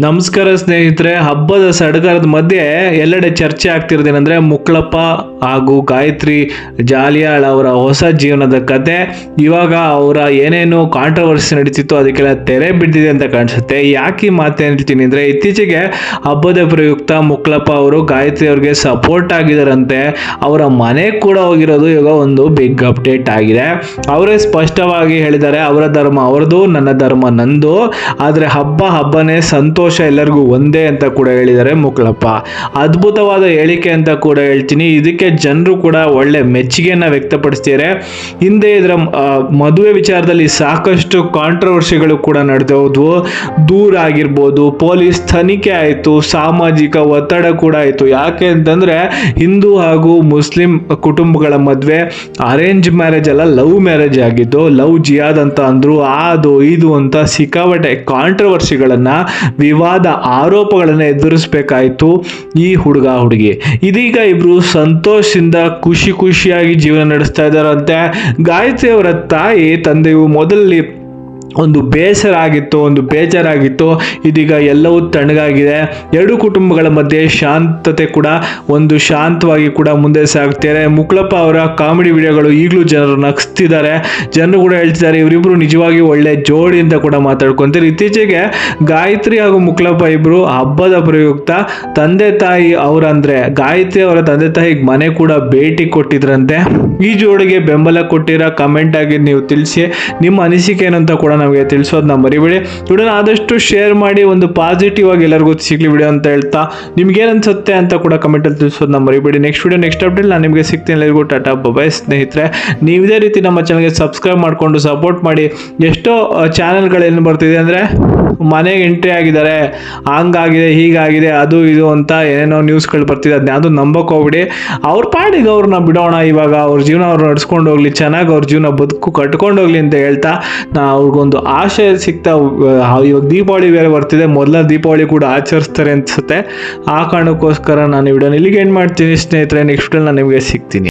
ನಮಸ್ಕಾರ ಸ್ನೇಹಿತರೆ ಹಬ್ಬದ ಸಡಗರದ ಮಧ್ಯೆ ಎಲ್ಲೆಡೆ ಚರ್ಚೆ ಆಗ್ತಿರೋದೇನೆಂದ್ರೆ ಮುಕ್ಳಪ್ಪ ಹಾಗೂ ಗಾಯತ್ರಿ ಜಾಲಿಯಾಳ್ ಅವರ ಹೊಸ ಜೀವನದ ಕತೆ. ಇವಾಗ ಅವರ ಏನೇನು ಕಾಂಟ್ರವರ್ಸಿ ನಡೀತಿತ್ತು, ಅದಕ್ಕೆಲ್ಲ ತೆರೆ ಬಿದ್ದಿದೆ ಅಂತ ಕಾಣಿಸುತ್ತೆ. ಯಾಕೆ ಮಾತೆ ಮಾತು ಹೇಳ್ತೀನಿ ಅಂದರೆ, ಇತ್ತೀಚೆಗೆ ಹಬ್ಬದ ಪ್ರಯುಕ್ತ ಮುಕ್ಲಪ್ಪ ಅವರು ಗಾಯತ್ರಿ ಅವ್ರಿಗೆ ಸಪೋರ್ಟ್ ಆಗಿದಾರಂತೆ. ಅವರ ಮನೆ ಕೂಡ ಹೋಗಿರೋದು ಇವಾಗ ಒಂದು ಬಿಗ್ ಅಪ್ಡೇಟ್ ಆಗಿದೆ. ಅವರೇ ಸ್ಪಷ್ಟವಾಗಿ ಹೇಳಿದ್ದಾರೆ, ಅವರ ಧರ್ಮ ಅವರದು, ನನ್ನ ಧರ್ಮ ನಂದು. ಆದರೆ ಹಬ್ಬ ಹಬ್ಬನೇ ಸಂತೋಷ ಎಲ್ಲರಿಗೂ ಒಂದೇ ಅಂತ ಕೂಡ ಹೇಳಿದ್ದಾರೆ ಮುಕ್ಲಪ್ಪ. ಅದ್ಭುತವಾದ ಹೇಳಿಕೆ ಅಂತ ಕೂಡ ಹೇಳ್ತೀನಿ. ಇದಕ್ಕೆ ಜನರು ಕೂಡ ಒಳ್ಳೆ ಮೆಚ್ಚುಗೆಯನ್ನು ವ್ಯಕ್ತಪಡಿಸ್ತಿದ್ದಾರೆ. ಹಿಂದೆ ಇದರ ಮದುವೆ ವಿಚಾರದಲ್ಲಿ ಸಾಕಷ್ಟು ಕಾಂಟ್ರವರ್ಸಿಗಳು ಕೂಡ ನಡೆದೋದ್ವು. ದೂರ ಆಗಿರ್ಬೋದು, ಪೊಲೀಸ್ ತನಿಖೆ ಆಯಿತು, ಸಾಮಾಜಿಕ ಒತ್ತಡ ಕೂಡ ಆಯಿತು. ಯಾಕೆ ಅಂತಂದರೆ, ಹಿಂದೂ ಹಾಗೂ ಮುಸ್ಲಿಂ ಕುಟುಂಬಗಳ ಮದುವೆ ಅರೇಂಜ್ ಮ್ಯಾರೇಜ್ ಅಲ್ಲ, ಲವ್ ಮ್ಯಾರೇಜ್ ಆಗಿದ್ದು, ಲವ್ ಜಿಯಾದ್ ಅಂತ ಅಂದರು, ಅದು, ಇದು ಅಂತ ಸಿಕ್ಕಾಪಟ್ಟೆ ಕಾಂಟ್ರವರ್ಸಿಗಳನ್ನು ವಿವಾದ ಆರೋಪಗಳನ್ನ ಎದುರಿಸಬೇಕಾಯಿತು ಈ ಹುಡುಗ, ಹುಡುಗಿ. ಇದೀಗ ಇಬ್ರು ಸಂತೋಷದಿಂದ ಖುಷಿ ಖುಷಿಯಾಗಿ ಜೀವನ ನಡೆಸ್ತಾ ಇದ್ದಾರಂತೆ. ಗಾಯತ್ರಿ ಅವರ ತಾಯಿ ತಂದೆಯು ಮೊದಲಲ್ಲಿ ಒಂದು ಬೇಸರ ಆಗಿತ್ತು ಒಂದು ಬೇಜಾರಾಗಿತ್ತು. ಇದೀಗ ಎಲ್ಲವೂ ತಣ್ಣಗಾಗಿದೆ. ಎರಡು ಕುಟುಂಬಗಳ ಮಧ್ಯೆ ಶಾಂತತೆ ಕೂಡ, ಒಂದು ಶಾಂತವಾಗಿ ಕೂಡ ಮುಂದೆ ಸಾಗ್ತಿದ್ದಾರೆ ಮುಕ್ಲಪ್ಪ ಅವರ ಕಾಮಿಡಿ ವಿಡಿಯೋಗಳು ಈಗಲೂ ಜನರು ನಗಿಸ್ತಿದ್ದಾರೆ. ಜನರು ಕೂಡ ಹೇಳ್ತಿದ್ದಾರೆ ಇವರಿಬ್ಬರು ನಿಜವಾಗಿ ಒಳ್ಳೆ ಜೋಡಿಯಿಂದ ಕೂಡ ಮಾತಾಡ್ಕೊತಾರೆ. ಇತ್ತೀಚೆಗೆ ಗಾಯತ್ರಿ ಹಾಗೂ ಮುಕ್ಳಪ್ಪ ಇಬ್ಬರು ಹಬ್ಬದ ಪ್ರಯುಕ್ತ ತಂದೆ ತಾಯಿ ಅವರಂದ್ರೆ ಗಾಯತ್ರಿ ಅವರ ತಂದೆ ತಾಯಿಗೆ ಮನೆ ಕೂಡ ಭೇಟಿ ಕೊಟ್ಟಿದ್ರಂತೆ. ಈ ಜೋಡಿಗೆ ಬೆಂಬಲ ಕೊಟ್ಟಿರೋ ಕಮೆಂಟ್ ಆಗಿ ನೀವು ತಿಳಿಸಿ. ನಿಮ್ಮ ಅನಿಸಿಕೆ ಏನಂತ ಕೂಡ ನಮಗೆ ತಿಳಿಸೋದನ್ನ ಮರಿಬೇಡಿ ವಿಡಿಯೋನ ಆದಷ್ಟು ಶೇರ್ ಮಾಡಿ ಒಂದು ಪಾಸಿಟಿವ್ ಆಗಿ ಎಲ್ಲರಿಗೂ ಸಿಗ್ಲಿ ವಿಡಿಯೋ ಅಂತ ಹೇಳ್ತಾ ನಿಮ್ಗೇನು ಏನ್ ಅನ್ಸುತ್ತೆ ಅಂತ ಕೂಡ ಕಮೆಂಟಲ್ಲಿ ತಿಳಿಸೋದನ್ನ ಮರಿಬೇಡಿ ನೆಕ್ಸ್ಟ್ ವಿಡಿಯೋ ನೆಕ್ಸ್ಟ್ ಅಪ್ಡೇಟ್ ನಾನು ನಿಮಗೆ ಸಿಗ್ತೀನಿ ಎಲ್ಲರಿಗೂ. ಟಾಟಾ ಬಬಾಯ್ ಸ್ನೇಹಿತರೆ. ನೀವು ಇದೇ ರೀತಿ ನಮ್ಮ ಚಾನಲ್ಗೆ ಸಬ್ಸ್ಕ್ರೈಬ್ ಮಾಡಿಕೊಂಡು ಸಪೋರ್ಟ್ ಮಾಡಿ ಎಷ್ಟೋ ಚಾನೆಲ್ಗಳೇನು ಬರ್ತಿದೆ ಅಂದರೆ ಮನೆಗೆ ಎಂಟ್ರಿ ಆಗಿದ್ದಾರೆ. ಹಂಗಾಗಿದೆ, ಹೀಗಾಗಿದೆ, ಅದು ಇದು ಅಂತ ಏನೇನೋ ನ್ಯೂಸ್ಗಳು ಬರ್ತಿದೆ. ಅದನ್ನ ಅದು ನಂಬಕ್ಕೆ ಹೋಗ್ಬಿಡಿ. ಅವ್ರ ಪಾಡಿಗೆ ಅವ್ರನ್ನ ಬಿಡೋಣ ಇವಾಗ. ಅವ್ರ ಜೀವನ ಅವ್ರು ನಡ್ಸ್ಕೊಂಡು ಹೋಗ್ಲಿ. ಚೆನ್ನಾಗಿ ಅವ್ರ ಜೀವನ ಬದುಕು ಕಟ್ಕೊಂಡು ಹೋಗ್ಲಿ ಅಂತ ಹೇಳ್ತಾ ನಾ ಅವ್ರಿಗೊಂದು ಆಶಯ ಸಿಗ್ತಾ ಆ, ಇವಾಗ ದೀಪಾವಳಿ ಬೇರೆ ಬರ್ತಿದೆ ಮೊದಲ ದೀಪಾವಳಿ ಕೂಡ ಆಚರಿಸ್ತಾರೆ ಅನ್ಸುತ್ತೆ. ಆ ಕಾರಣಕ್ಕೋಸ್ಕರ ನಾನು ಈ ವಿಡಿಯೋನ ಇಲ್ಲಿಗೆ ಎಂಡ್ ಮಾಡ್ತೀನಿ. ಸ್ನೇಹಿತರೆ ನೆಕ್ಸ್ಟ್ ನಾನು ನಿಮಗೆ ಸಿಗ್ತೀನಿ.